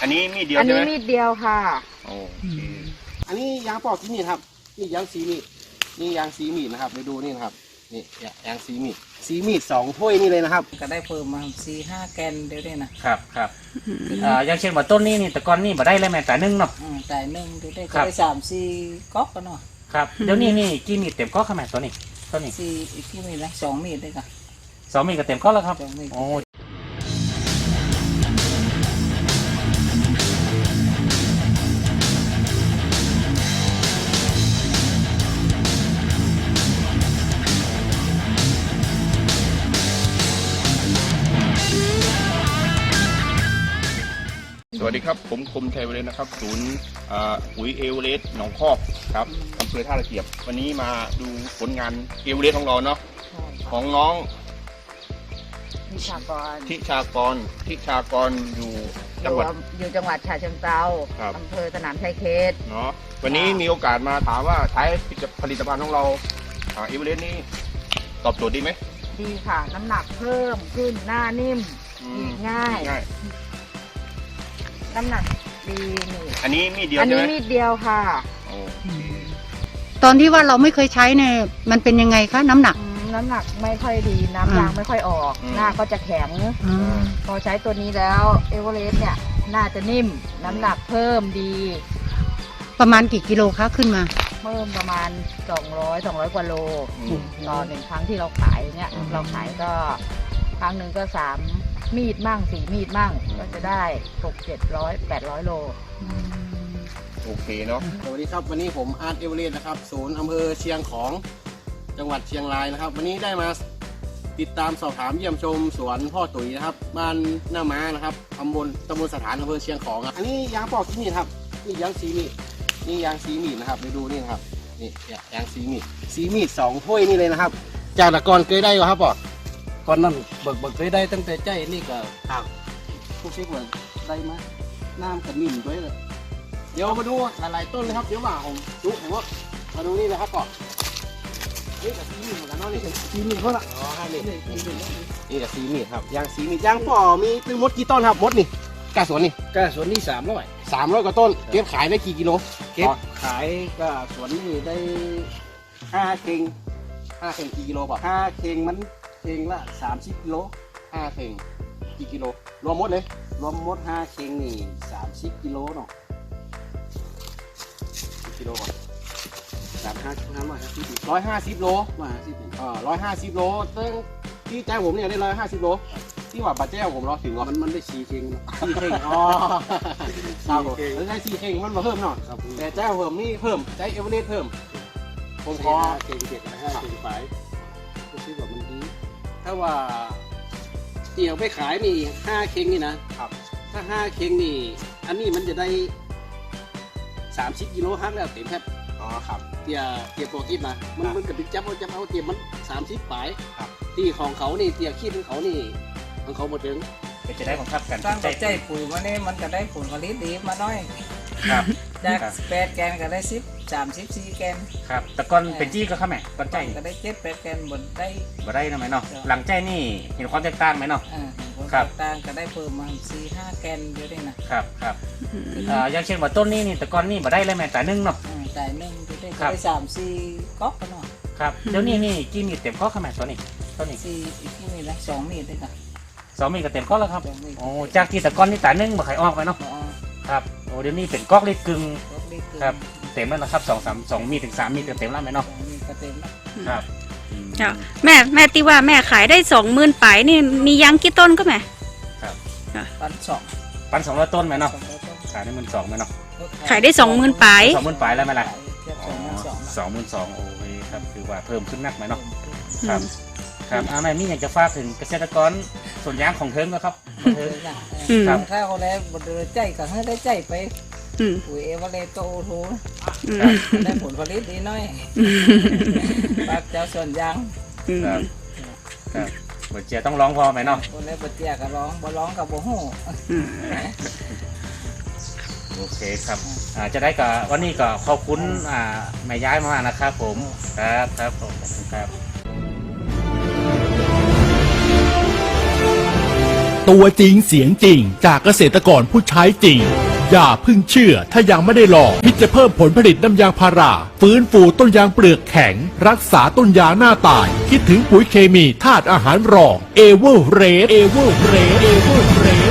อันนี้มีดเดียวอันใช่นี้ไหมมีดเดียวค่ะ โอเคอันนี้ยางปอกที่มีดครับนี่ยางสีมีดนี่ยางสีมีดนะครับไปดูนี่นะครับนี่ยางสีมีดสีมีดสองถ้วยนี่เลยนะครับ ก็ได้เพิ่มมาสี่ห้าแกนเดี๋ยวนี้นะครับครับอ่าอย่างเช่นว่าต้นนี้นี่แต่ก่อนนี่บ่ได้เลยแม่แต่นึ่งเนาะ อืมแต่หนึ่งเดี๋ยวได้ครัก็บได้สามสี่ก๊อกกันเนาะครับเดี๋ยวนี้นี่กี่มีดเต็มก้อขนาดตัวนี้ตัวนี้สี่อีกที่มีนะสองมีดได้ค่ะสองมีดก็เต็มก้อแล้วครับสองมีด โอ้ วัสดีครับ ผมคมชัยเวรนะครับ ศูนย์อ่าปุ๋ยเอเวอเรสต์หนองคอกครับอำเภอท่าตะเกียบ วันนี้มาดูผลงานเอเวอเรสต์ของเราเนาะของน้องมีชากรทิชากรทิชากรอยู่จังหวัดอยู่จังหวัดฉะเชิงเทราครับอำเภอสนามชัยเขตเนาะวันนี้มีโอกาสมาถามว่าใช้ผลิตภัณฑ์ของเราเอเวอเรสต์นี่ตอบโจทย์ดีไหมดีค่ะ น้ำหนักเพิ่มขึ้นหน้านิ่มอืฉีมดง่ายง่าย น้ำหนักดีนี่อันนี้มีดเดียวอันใช่นี้ไหมมีดเดียวค่ะโอเคตอนที่ว่าเราไม่เคยใช้เนี่ยมันเป็นยังไงคะน้ำหนัก อืมน้ำหนักไม่ค่อยดีน้ำยางอืมไม่ค่อยออก หน้าก็จะแข็ง อืมพอใช้ตัวนี้แล้วเอเวอเรสต์เนี่ยน่าจะนิ่ม น้ำหนักเพิ่มดี ประมาณกี่กิโลคะขึ้นมา เพิ่มประมาณ 200 200 กว่าโล อืม ต่อหนึ่งครั้งที่เราขายเนี่ยอืมเราขายก็ ครั้งหนึ่งก็สามมีดมั่งสี่มีดมั่งอืมก็จะได้หกเจ็ดร้อยแปดร้อยโล โอเคเนาะสวัสดีครับวันนี้ผมอาร์ตเอเวอเรสต์นะครับศูนย์อำเภอเชียงของจังหวัดเชียงรายนะครับ วันนี้ได้มาติดตามสอบถามเยี่ยมชมสวนพ่อตุ๋ยนะครับ บ้านหน้าม้านะครับตำบลตำบลสถานอำเภอเชียงของครับอันนี้ยางปอกที่มีดครับนี่ยางสีมีดนี่ยางสีมีดนะครับไปดูนี่นะครับนี่ยางสีมีดสีมีดสองถ้วยนี่เลยนะครับ จากตะกอนเคยได้เหรอครับปอก่ อนนั้นเบิกเบิกเคยได้ตั้งแต่ใจนี่ก็ครับพวกเช็คว่าได้มาน้ำกับนิ่มด้วยเลยเดี๋ยวมาดูหลายๆต้นเลยครับเดี๋ยวว่าผมดูเห็นว่ามาดูนี่เลยครับก่อนนี่กับสีมีดเหมือนกันเนาะนี่ทีนี้เขาละอ๋อครับนี่นี่กับสีมีดครับยางสีมีดยางป่อมีเป็นมดกี่ต้นครับมดนี่กาสวนนี่ก็สวนนี้สามร้อยสามร้อยกว่าต้นเก็บขายได้กี่กิโลเก็บขายก็สวนนี้ได้ห้าเข่งห้าเข่งกี่กิโลเปล่าห้าเข่งมัน เข่งละสามสิบกิโลห้าเข่งกี่กิโลรวมหมดเลยรวมหมดห้าเข่งนี่สามสิบกิโลเนาะกี่กิโลก่อนสามห้าห้าร้อยห้าสิบร้อยห้าสิบโลร้อยห้าสิบเนี่ยอ่าร้อยห้าสิบโลซึ่งที่แจ้งผมเนี่ยได้ร้อยห้าสิบโลที่ว่าบัตรแจ้งผมรอถึงเหรอมันมันได้สี่เข่งเนาะสี่เข่งอ๋อครับผมแล้วได้สี่เข่งมันมาเพิ่มหน่อยครับแต่แจ้งเพิ่มนี่เพิ่มใช้เอเวอเรสต์เพิ่มผมขอห้าเข่งเจ็ดห้าเข่งไปก็คิดว่ามันดี ถ้าว่าเดี่ยวไปขายนี่ห้าเข่งนี่นะครับ ถ้าห้าเข่งนี่ อันนี้มันจะได้สามสิบกิโลฮักแล้วเต็มแทบอ๋อครับ เตียเตียโปรกิดมา มันครับมันกระดึกจับเอาจับเอาเตียมันสามสิบปลายครับ ที่ของเขานี่เตียขี้ของเขานี่ของเขาหมดถึงก็จะได้บังคับกันตั้งแต่ใจปุ๋ยมาเนี่ยมันก็ได้ผลผลิตดีมาหน้อยครับ จากครับ แปดแกนก็ได้สิบ สามสิบสี่แกน ครับ แต่ก่อนเป็นจี้ก็เข้าแม่ก่อนใจก็ได้เจ็ดแปดแกนบนได้ บ่ได้นะไหมเนาะครับหลังใจนี่เห็นความแตกต่างไหมเนาะ อ่าผลครับ ต่างก็ได้เพิ่มมาสี่ห้าแกนเดี๋ยวนี้นะครับครับอ่าอย่างเช่นว่าต้นนี้นี่แต่ก่อนนี่บ่ได้เลยแม่แต่นึ่งเนาะอืมแต่หนึ่งเดี๋ยวได้ครัก็บได้สามสี่ก๊อกกันเนาะครับ เดี๋ยวนี้นี่กี่มีดเต็มก้อขนาดตัวนี้ตัวนี้สี่อีกที่มีนะสองมีดด้วยค่ะสองมีดก็เต็มก้อแล้วครับ สองมีดโอ้ จากที่แต่ก่อนนี่แต่นึ่งบ่ใครออกไปเนาะ อ๋อครับ โอ้ เดี๋ยวนี้เป็นก๊อกเล็กกึ่ง ก๊อกได้เกินครับ เต็มแล้วนะครับสองสามสองมีดถึงสามมีดก็เต็มแล้วไหมสเนาะองมีดก็เต็มแล้วครับอืมจ้ะแม่แม่ตีว่าแม่ขายได้สองหมื่นปลายนี่มียังกี่ต้นก็แม่ปันสองปันสองร้อยต้นไหมสอเนาะงร้อยต้นขายได้หมื่นสองไหมเนาะขายได้สองหมื่นปลายสองหมื่นปลายแล้วไหมล่ะเทียบอ๋สองหมื่นสองอสองหมื่นสองโอเคครับคือว่าเพิ่มขึ้นนักไหมเนาะอืมครับครับอาแม่มีอยากจะฝากถึงเกษตรกรส่วนยางของเทิงนะครับเออน่ะอืมเออถ้าเขาแล้วบดเดือใจก็ให้ได้ใจไปอืม ปุ๋ยเอเวอเรสต์โตโอทูอืมได้ผลผลิตดีหน้อยฝากเจ้าส่วนยางอืมครับครับบทเจียต้องร้องพอไหมเนาะคนได้บดเจียก็ร้องบ่ร้องกับบ่ฮู้อืมโอเคครับอ่าจะได้กับวันนี้ก็ขอบคุณอ่าแม่ย้ายมากนะครับผมครับครับผมขอบคุณครับ ตัวจริงเสียงจริง จากเกษตรกรผู้ใช้จริง อย่าพึ่งเชื่อถ้ายังไม่ได้ลองที่จะเพิ่มผลผลิตน้ำยางพารา ฟื้นฟูต้นยางเปลือกแข็ง รักษาต้นยางหน้าตาย คิดถึงปุ๋ยเคมีธาตุอาหารรองเอเวอร์เรสเอเวอร์เรสเอเวอร์เรส